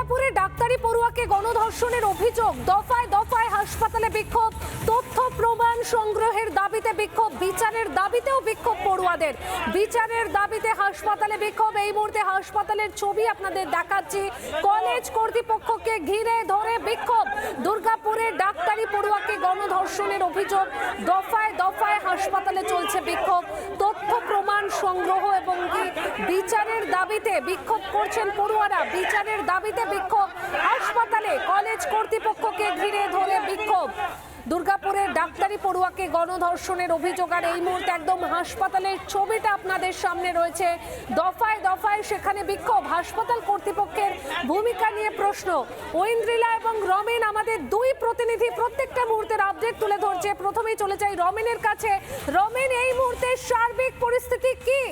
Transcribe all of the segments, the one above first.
দুর্গাপুরে ডাক্তারি পড়ুয়াকে গণধর্ষণের অভিযোগ। দফায় দফায় হাসপাতালে বিক্ষোভ। তথ্য প্রমাণ সংগ্রহের দাবিতে বিক্ষোভ। বিচারের দাবিতেও বিক্ষোভ পড়ুয়াদের। বিচারের দাবিতে হাসপাতালে বিক্ষোভ। এই মুহূর্তে হাসপাতালের ছবি আপনাদের দেখাচ্ছি। কলেজ কর্তৃপক্ষকে ঘিরে ধরে বিক্ষোভ। দুর্গাপুরে ডাক্তারি পড়ুয়াকে গণধর্ষণের অভিযোগ। দফায় দফায় হাসপাতালে চলছে বিক্ষোভ। তথ্য, প্রমাণ সংগ্রহ এবং বিচারের দাবিতে বিক্ষোভ করছেন পড়ুয়ারা। বিচারের দাবিতে বিক্ষোভ। হাসপাতালে কলেজ কর্তৃপক্ষকে ঘিরে ধরে বিক্ষোভ। দুর্গাপুরের ডাক্তারি পড়ুয়াকে গণধর্ষণের অভিযোগ, আর এই মুহূর্তে একদম হাসপাতালের ছবিটা আপনাদের সামনে রয়েছে। দফায় দফায় সেখানে বিক্ষোভ, হাসপাতাল কর্তৃপক্ষের ভূমিকা নিয়ে প্রশ্ন। ঐন্দ্রিলা এবং রমেন আমাদের দুই প্রতিনিধি প্রত্যেকটা মুহূর্তের আপডেট তুলে ধরছে। প্রথমেই চলে যাই রমেনের কাছে। রমেন, এই মুহূর্তে সার্বিক পরিস্থিতি কি?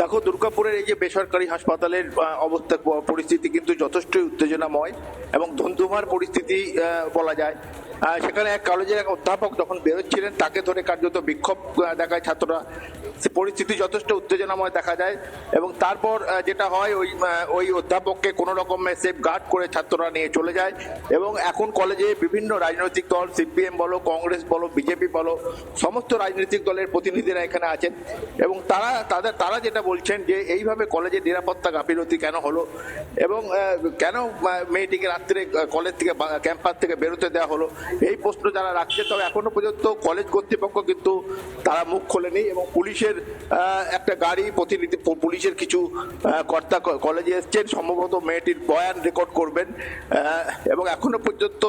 দেখো, দুর্গাপুরের এই যে বেসরকারি হাসপাতালের অবস্থা পরিস্থিতি কিন্তু যথেষ্টই উত্তেজনাময় এবং ধুন্ধুমার পরিস্থিতি বলা যায়। সেখানে এক কলেজের এক অধ্যাপক যখন বেরোচ্ছিলেন। তাকে ধরে কার্যত বিক্ষোভ দেখায় ছাত্ররা। পরিস্থিতি যথেষ্ট উত্তেজনাময় দেখা যায় এবং তারপর যেটা হয়, ওই ওই অধ্যাপককে কোনো রকমের সেফ গার্ড করে ছাত্ররা নিয়ে চলে যায় এবং এখন কলেজে বিভিন্ন রাজনৈতিক দল সিপিএম বলো কংগ্রেস বলো বিজেপি বলো, সমস্ত রাজনৈতিক দলের প্রতিনিধিরা এখানে আছেন এবং তারা, তাদের, তারা যেটা বলছেন যে, এইভাবে কলেজের নিরাপত্তা গাফিলতি কেন হলো? এবং কেন মেয়েটিকে রাত্রে কলেজ থেকে ক্যাম্পাস থেকে বেরোতে দেওয়া হলো? এই প্রশ্ন যারা রাখছে, তবে এখনও পর্যন্ত কলেজ কর্তৃপক্ষ কিন্তু তারা মুখ খোলেনি এবং পুলিশের একটা গাড়ি প্রতিনিধি পুলিশের কিছু কর্তা কলেজে এসছেন। সম্ভবত মেয়েটির বয়ান রেকর্ড করবেন এবং এখনও পর্যন্ত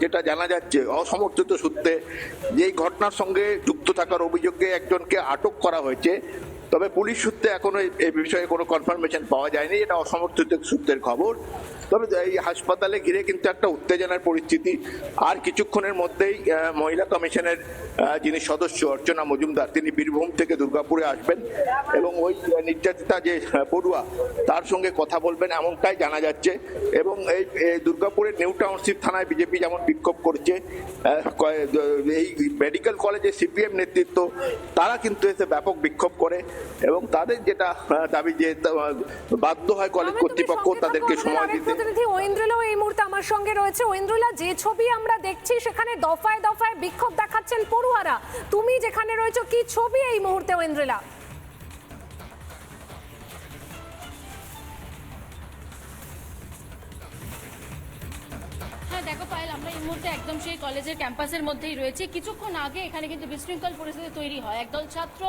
যেটা জানা যাচ্ছে, অসমর্থিত সূত্রে, যে ঘটনার সঙ্গে যুক্ত থাকার অভিযোগে একজনকে আটক করা হয়েছে। তবে পুলিশ সূত্রে এখনও এই বিষয়ে কোনো কনফার্মেশন পাওয়া যায়নি। এটা অসমর্থিত সূত্রের খবর। তবে এই হাসপাতালে ঘিরে কিন্তু একটা উত্তেজনার পরিস্থিতি। আর কিছুক্ষণের মধ্যেই মহিলা কমিশনের যিনি সদস্য অর্চনা মজুমদার তিনি বীরভূম থেকে দুর্গাপুরে আসবেন এবং ওই নির্যাতিতা যে পড়ুয়া তার সঙ্গে কথা বলবেন এমনটাই জানা যাচ্ছে। এবং এই দুর্গাপুরের নিউ টাউনশিপ থানায় বিজেপি যেমন বিক্ষোভ করছে এই মেডিকেল কলেজে সিপিএম নেতৃত্ব তারা কিন্তু এসে ব্যাপক বিক্ষোভ করে এবং তাদের যেটা দাবি যে বাধ্য হয় কলেজ কর্তৃপক্ষ তাদেরকে সময় দিতে। ঐন্দ্রিলাও এই মুহূর্তে আমার সঙ্গে রয়েছে। ঐন্দ্রিলা যে ছবি আমরা দেখছি সেখানে দফায় দফায় বিক্ষোভ দেখাচ্ছেন পড়ুয়ারা তুমি যেখানে রয়েছো কি ছবি এই মুহূর্তে ঐন্দ্রিলা? মুহূর্তে একদম সেই কলেজের ক্যাম্পাসের মধ্যেই রয়েছে। কিছুক্ষণ আগে এখানে কিন্তু বিশৃঙ্খল পরিস্থিতি তৈরি হয়। একদল ছাত্র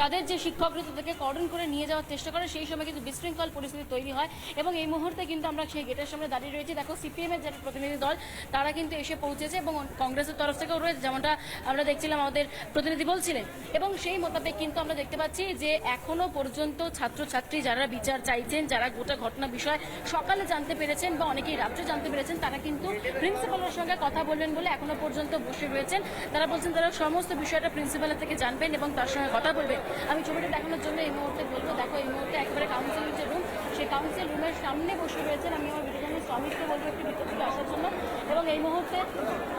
তাদের যে শিক্ষকরা তাদেরকে কর্ডন করে নিয়ে যাওয়ার চেষ্টা করে, সেই সময় কিন্তু বিশৃঙ্খল পরিস্থিতি তৈরি হয় এবং এই মুহূর্তে কিন্তু আমরা সেই গেটের সামনে দাঁড়িয়ে রয়েছি। দেখো সিপিএম এর যারা প্রতিনিধি দল, তারা কিন্তু এসে পৌঁছেছে এবং কংগ্রেসের তরফ থেকেও রয়েছে। যেমনটা আমরা দেখছিলাম, আমাদের প্রতিনিধি বলছিলেন। এবং সেই মোতাবেক কিন্তু আমরা দেখতে পাচ্ছি যে এখনও পর্যন্ত ছাত্রছাত্রী যারা বিচার চাইছেন, যারা গোটা ঘটনা বিষয় সকালে জানতে পেরেছেন বা অনেকেই রাত্রে জানতে পেরেছেন, তারা কিন্তু প্রিন্সিপালের সঙ্গে কথা বলবেন বলে এখনও পর্যন্ত বসে রয়েছেন। তারা বলছেন তারা সমস্ত বিষয়টা প্রিন্সিপালের থেকে জানবেন এবং তার সঙ্গে কথা বলবেন। আমি ছবিটা দেখানোর জন্য এই মুহূর্তে বলব, দেখো এই মুহূর্তে একেবারে কাউন্সিলের যে রুম সেই কাউন্সিল রুমের সামনে বসে রয়েছেন আমি আমার ভিডিও শ্রমিককে বলব একটু ভিতর দিকে আসার জন্য। এবং এই মুহূর্তে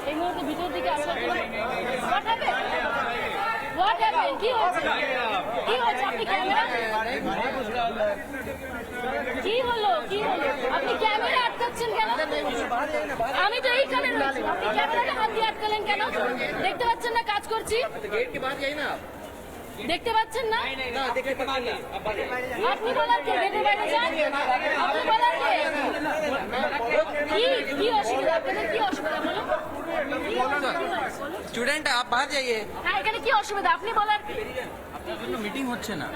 এই মুহূর্তে ভিতর দিকে আসার জন্য? কি আপনি কি হলো? কি হলো? আপনি আটকাচ্ছেন কেন? আমি তো এইখানে রয়েছি। আপনি ক্যামেরাটা হাত দিয়ে আটকালেন কেন? দেখতে পাচ্ছেন না, কাজ করছি। দেখতে পাচ্ছেন না? আপনি বলার কে? গেটের বাইরে যান। আপনি বলার কে? কি অসুবিধা? আপনাদের কি অসুবিধা? বলুন। স্টুডেন্ট আপ বাহার যাইয়ে। হ্যাঁ এখানে কি অসুবিধা? আপনি বলার আপনার জন্য মিটিং হচ্ছে না।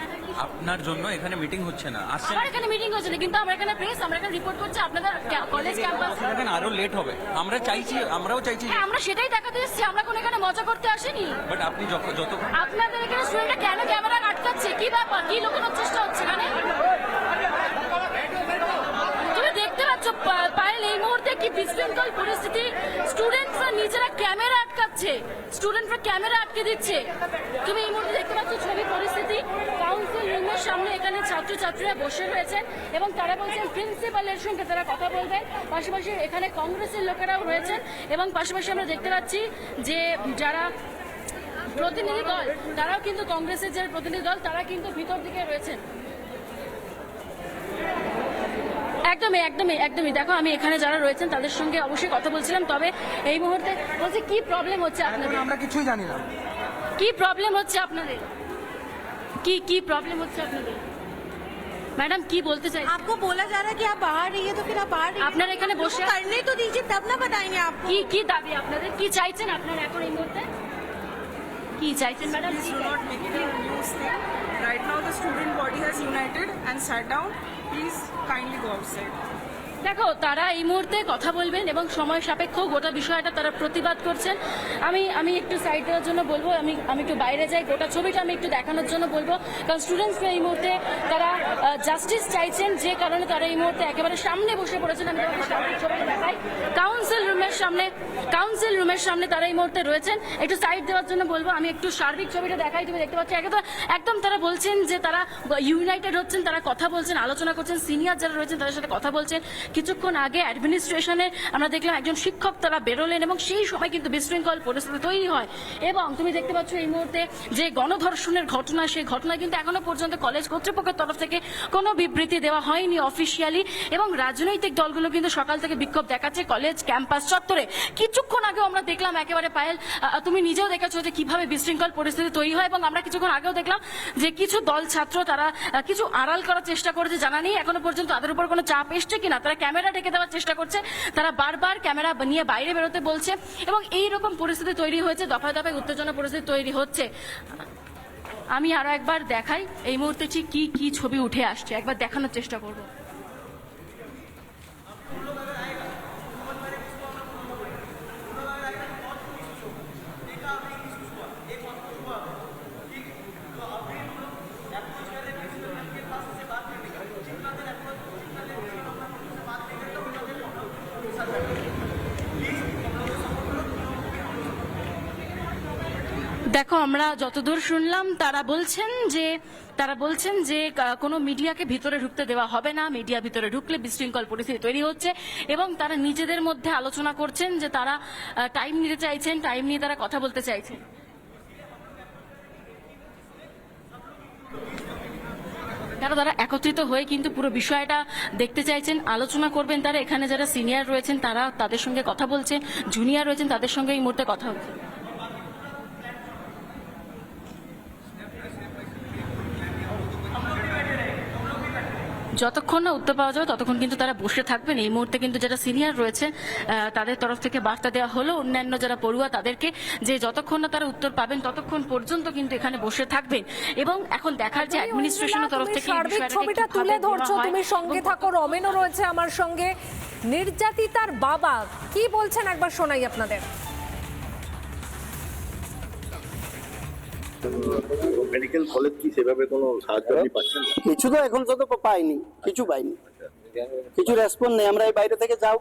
আপনার জন্য এখানে মিটিং হচ্ছে না। আসছেন আমার এখানে মিটিং হচ্ছে না কিন্তু আমরা এখানে প্রেস আমরা এখানে রিপোর্ট করছি আপনাদের কলেজ ক্যাম্পাস এখানে আরও লেট হবে। আমরা চাইছি আমরাও চাইছি হ্যাঁ আমরা সেটাই দেখাতে এসেছি আমরা কোন এখানে মজা করতে আসিনি। বাট আপনি যত আপনাদের এখানে স্টুডেন্টরা কেন ক্যামেরা আটকাচ্ছে? কি ব্যাপার? কি লোকের চেষ্টা হচ্ছে এখানে? কি বিশৃঙ্খল পরিস্থিতি? স্টুডেন্টরা নিজেরা ক্যামেরা আটকাচ্ছে। স্টুডেন্টরা ক্যামেরা আটকে দিচ্ছে। তুমি এই মুহূর্তে দেখতে পাচ্ছ ছবি পরিস্থিতি। কাউন্সিল রুমের সামনে এখানে ছাত্রছাত্রীরা বসে রয়েছেন এবং তারা বলছেন প্রিন্সিপালের সঙ্গে তারা কথা বলবেন। পাশাপাশি এখানে কংগ্রেসের লোকেরাও রয়েছেন এবং পাশাপাশি আমরা দেখতে পাচ্ছি যে যারা প্রতিনিধি দল, তারাও কিন্তু কংগ্রেসের যে প্রতিনিধি দল, তারা কিন্তু ভিতর দিকে রয়েছেন। একদমই একদমই একদমই দেখো আমি এখানে যারা রয়েছেন তাদের সঙ্গে অবশ্যই কথা বলছিলাম তবে এই মুহূর্তে বলছি কি প্রবলেম হচ্ছে আপনাদের আমরা কিছুই জানি না কি প্রবলেম হচ্ছে আপনাদের কি কি প্রবলেম হচ্ছে আপনাদের ম্যাডাম কি বলতে চাই आपको बोला जा रहा है कि आप बाहर रहिए तो फिर आप बाहर रहिए আপনারা এখানে বসে करने तो दीजिए तब ना बताएंगे आप কি কি দাবি আপনাদের কি চাইছেন আপনারা এখন এই মুহূর্তে কি চাইছেন madam Please do not make it a news thing. Right now, the student body has united and Please kindly go outside. দেখো, তারা এই মুহূর্তে কথা বলবেন এবং সময় সাপেক্ষ গোটা বিষয়টা তারা প্রতিবাদ করছেন। আমি আমি একটু সাইড দেওয়ার জন্য বলব, আমি আমি একটু বাইরে যাই, গোটা ছবিটা আমি একটু দেখানোর জন্য বলব। কারণ স্টুডেন্টসরা এই মুহূর্তে তারা জাস্টিস চাইছেন যে কারণে তারা এই মুহূর্তে একেবারে সামনে বসে পড়েছেন। আমি ছবিটা দেখাই। কাউন্সিল রুমের সামনে কাউন্সিল রুমের সামনে তারা এই মুহূর্তে রয়েছেন। একটু সাইড দেওয়ার জন্য বলব, আমি একটু সার্বিক ছবিটা দেখাই, তুমি দেখতে পাচ্ছ। একদম তারা বলছেন যে তারা ইউনাইটেড হচ্ছেন, তারা কথা বলছেন, আলোচনা করছেন সিনিয়র যারা রয়েছেন তাদের সাথে কথা বলছেন। কিছুক্ষণ আগে অ্যাডমিনিস্ট্রেশনে আমরা দেখলাম একজন শিক্ষক তারা বেরোলেন এবং সেই সময় কিন্তু বিশৃঙ্খল পরিস্থিতি তৈরি হয়। এবং তুমি দেখতে পাচ্ছ এই মুহূর্তে যে গণধর্ষণের ঘটনা, সেই ঘটনা কিন্তু এখনও পর্যন্ত কলেজ কর্তৃপক্ষের তরফ থেকে কোনো বিবৃতি দেওয়া হয়নি অফিসিয়ালি এবং রাজনৈতিক দলগুলো কিন্তু সকাল থেকে বিক্ষোভ দেখাচ্ছে কলেজ ক্যাম্পাস চত্বরে। কিছুক্ষণ আগেও আমরা দেখলাম একেবারে পায়েল তুমি নিজেও দেখেছ যে কীভাবে বিশৃঙ্খল পরিস্থিতি তৈরি হয় এবং আমরা কিছুক্ষণ আগেও দেখলাম যে কিছু দল ছাত্র তারা কিছু আড়াল করার চেষ্টা করেছে, জানা নেই এখনও পর্যন্ত তাদের উপর কোনো চাপ এসছে কিনা। তারা ক্যামেরা ঢেকে দেওয়ার চেষ্টা করছে, তারা বারবার ক্যামেরা নিয়ে বাইরে বেরোতে বলছে এবং এই রকম পরিস্থিতি তৈরি হয়েছে, দফায় দফায় উত্তেজনা পরিস্থিতি তৈরি হচ্ছে। আমি আরও একবার দেখাই, এই মুহূর্তে ঠিক কি কি ছবি উঠে আসছে, একবার দেখানোর চেষ্টা করব। দেখো, আমরা যতদূর শুনলাম, তারা বলছেন যে, তারা বলছেন যে কোনো মিডিয়াকে ভিতরে ঢুকতে দেওয়া হবে না। মিডিয়া ভিতরে ঢুকলে বিশৃঙ্খল পরিস্থিতি তৈরি হচ্ছে এবং তারা নিজেদের মধ্যে আলোচনা করছেন যে তারা টাইম নিতে চাইছেন টাইম নিয়ে তারা কথা বলতে চাইছেন। তারা তারা একত্রিত হয়ে কিন্তু পুরো বিষয়টা দেখতে চাইছেন, আলোচনা করবেন। তারা এখানে যারা সিনিয়র রয়েছেন, তারা তাদের সঙ্গে কথা বলছেন জুনিয়র রয়েছেন, তাদের সঙ্গে এই মুহূর্তে কথা হচ্ছে। যতক্ষণ না উত্তর পাওয়া যাবে ততক্ষণ কিন্তু তারা বসে থাকবেন। এই মুহূর্তে কিন্তু যারা সিনিয়র রয়েছে তাদের তরফ থেকে বার্তা দেওয়া হলো। অন্যান্য যারা পড়ুয়া তাদেরকে যে যতক্ষণ না তারা উত্তর পাবেন ততক্ষণ পর্যন্ত কিন্তু এখানে বসে থাকবেন। এবং এখন দেখার যে অ্যাডমিনিস্ট্রেশনের তরফ থেকে ছবিটা তুলে ধরছো? তুমি সঙ্গে থাকো রমেনও রয়েছে আমার সঙ্গে। নির্যাতিতার বাবা কি বলছেন একবার শোনাই আপনাদের? মেডিকেল কলেজ কি সেভাবে কোনো সাহায্য আপনি পাচ্ছেন? না? কিছু তো এখন তো পাইনি কিছু পাইনি। কিছু রেসপন্স নেই আমরা এই বাইরে থেকে যাও।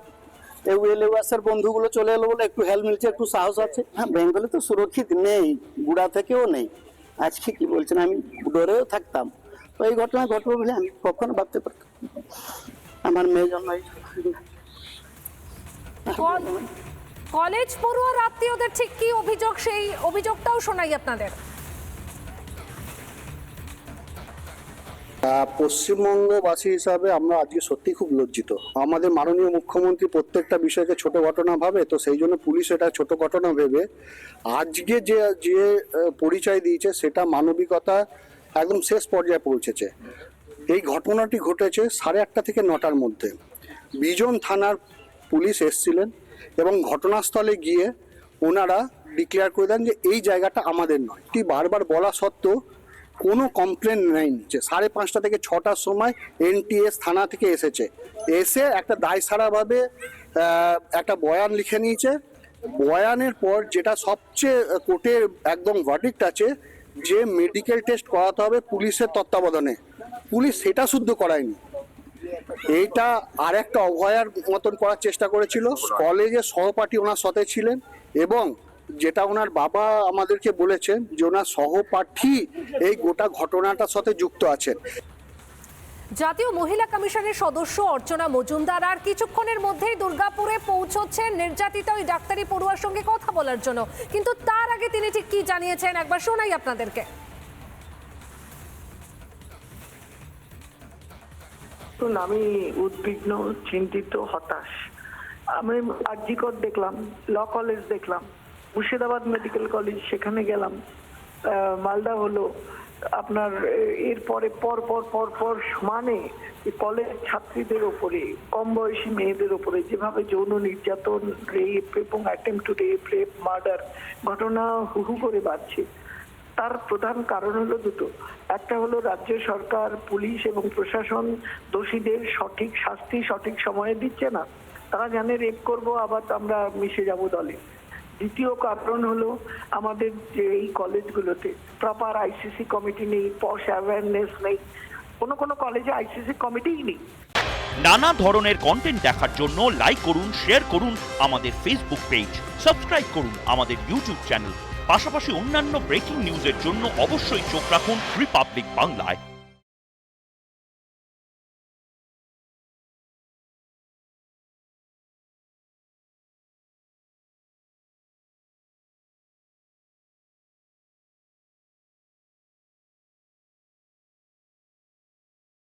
এই এলএওয়াসের বন্ধুগুলো চলে এলো বলে একটু হেল্প মিলছে একটু সাহস আছে। হ্যাঁ বেঙ্গলে তো সুরক্ষিত নেই গুড়া থেকেও নেই। আজকে কি বলছেন আমি ডরেও থাকতাম। তো এই ঘটনা ঘটবে বলে আমি কখনো ভাবতে পারতাম না। আমার মেয়ে এই- কল- কলেজ পড়ুয়ার আত্মীয়দের ঠিক কি অভিযোগ? সেই অভিযোগটাও শোনাই আপনাদের। পশ্চিমবঙ্গবাসী হিসাবে আমরা আজকে সত্যি খুব লজ্জিত। আমাদের মাননীয় মুখ্যমন্ত্রী প্রত্যেকটা বিষয়কে ছোট ঘটনা ভাবে, তো সেই জন্য পুলিশ এটা ছোট ঘটনা ভেবে আজকে যে যে পরিচয় দিয়েছে সেটা মানবিকতা একদম শেষ পর্যায়ে পৌঁছেছে। এই ঘটনাটি ঘটেছে সাড়ে আটটা থেকে নটার মধ্যে। বিজন থানার পুলিশ এসছিলেন এবং ঘটনাস্থলে গিয়ে ওনারা ডিক্লেয়ার করে দেন যে এই জায়গাটা আমাদের নয়। এটি বারবার বলা সত্ত্বেও কোনো কমপ্লেন নেই যে সাড়ে পাঁচটা থেকে ছটার সময় এনটিএস থানা থেকে এসেছে। এসে একটা দায় সারাভাবে একটা বয়ান লিখে নিয়েছে। বয়ানের পর যেটা সবচেয়ে কোর্টের একদম ভার্ডিক্ট আছে, যে মেডিকেল টেস্ট করাতে হবে পুলিশের তত্ত্বাবধানে। পুলিশ সেটা শুদ্ধ করায়নি। এইটা আর একটা অভয়ার মতন করার চেষ্টা করেছিল। কলেজের সহপাঠী ওনার সাথে ছিলেন এবং যেটা ওনার বাবা আমাদেরকে বলেছেন যে ওনার সহপাঠী এই গোটা ঘটনাটার সাথে যুক্ত আছেন। জাতীয় মহিলা কমিশনের সদস্য অর্চনা মজুমদার আর কিছুক্ষণের মধ্যেই দুর্গাপুরে পৌঁছচ্ছেন নির্যাতিত ওই ডাক্তারি পড়ুয়ার সঙ্গে কথা বলার জন্য। কিন্তু তার আগে তিনি ঠিক কি জানিয়েছেন একবার শোনাই আপনাদেরকে। আমি উদ্বিগ্ন চিন্তিত হতাশ। আমি আরজিকর দেখলাম ল কলেজ দেখলাম। মুর্শিদাবাদ মেডিকেল কলেজ, সেখানে গেলাম। মালদা হলো আপনার এরপরে পর পর পর পর সমানে কলেজ ছাত্রীদের ওপরে, কম বয়সী মেয়েদের ওপরে যেভাবে যৌন নির্যাতন, রেপ এবং attempt to rape rape murder ঘটনা হু হু করে বাড়ছে। তার প্রধান কারণ হলো দুটো। একটা হলো রাজ্য সরকার, পুলিশ এবং প্রশাসন দোষীদের সঠিক শাস্তি সঠিক সময়ে দিচ্ছে না। তারা জানে রেপ করব, আবার আমরা মিশে যাব দলে। দ্বিতীয় কারণ হলো আমাদের যে এই কলেজগুলোতে প্রপার আইসিসি কমিটি নেই পশ অ্যাওয়ারনেস নেই। কোনো কোনো কলেজে আইসিসি কমিটিই নেই। নানা ধরনের কন্টেন্ট দেখার জন্য লাইক করুন শেয়ার করুন আমাদের ফেসবুক পেজ সাবস্ক্রাইব করুন আমাদের ইউটিউব চ্যানেল পাশাপাশি অন্যান্য ব্রেকিং নিউজের জন্য অবশ্যই চোখ রাখুন রিপাবলিক বাংলায়